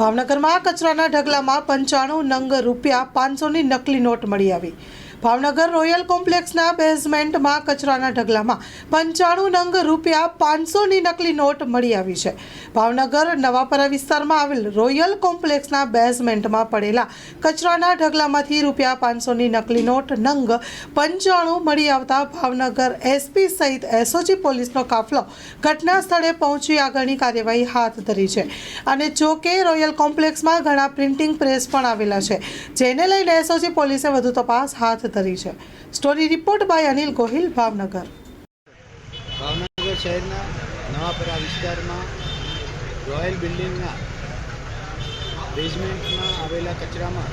ભાવનગરમાં કચરાના ઢગલામાં પંચાણું નંગ રૂપિયા પાંચસોની નકલી નોટ મળી આવી. ભાવનગર રોયલ કોમ્પ્લેક્સના બેઝમેન્ટમાં કચરાના ઢગલામાં પંચાણું નંગ રૂપિયા પાંચસોની નકલી નોટ મળી આવી છે. ભાવનગર નવાપરા વિસ્તારમાં આવેલ રોયલ કોમ્પ્લેક્સના બેઝમેન્ટમાં પડેલા કચરાના ઢગલામાંથી રૂપિયા પાંચસોની નકલી નોટ નંગ પંચાણું મળી આવતા ભાવનગર એસપી સહિત એસઓજી પોલીસનો કાફલો ઘટના સ્થળે પહોંચી આગળની કાર્યવાહી હાથ ધરી છે. અને જોકે રોયલ કોમ્પ્લેક્સમાં ઘણા પ્રિન્ટિંગ પ્રેસ પણ આવેલા છે. જેને લઈને એસઓજી પોલીસે વધુ તપાસ હાથ ધરી છે. Story report by Anil Gohil Bhavnagar Bhavnagar શહેરના નવાપરા વિસ્તારમાં રોયલ બિલ્ડિંગના બેઝમેન્ટમાં આવેલા કચરામાં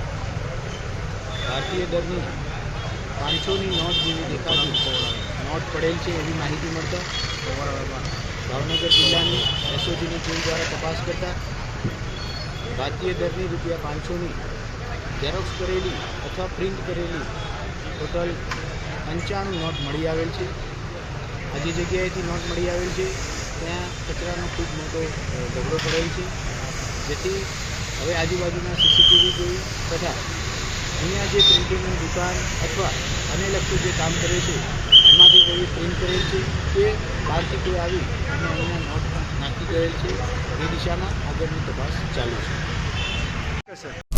ભારતીય દરની પાંચસોની નોટ જેવી દેખાતી નોટ પડેલ છે એવી માહિતી મળતા ભાવનગર જિલ્લાની એસઓજીની ટીમ દ્વારા તપાસ કરતા ભારતીય દરની રૂપિયા પાંચસોની ઝેરોક્સ કરેલી અથવા પ્રિન્ટ કરેલી ટોટલ પંચાણું નોટ મળી આવેલ છે. આ જગ્યાએથી નોટ મળી આવેલ છે. ત્યાં કચરાનો ખૂબ મોટો ઝઘડો પડેલ છે. જેથી હવે આજુબાજુના સીસીટીવી જોઈ તથા અહીંયા જે પ્રિન્ટિંગની દુકાન અથવા અને લગતું જે કામ કરે છે, એમાંથી કોઈ પ્રિન્ટ કરેલ છે કે બહારથી કોઈ આવી અને અહીંયા નોટ નાખી ગયેલ છે. એ દિશામાં આગળની તપાસ ચાલુ છે.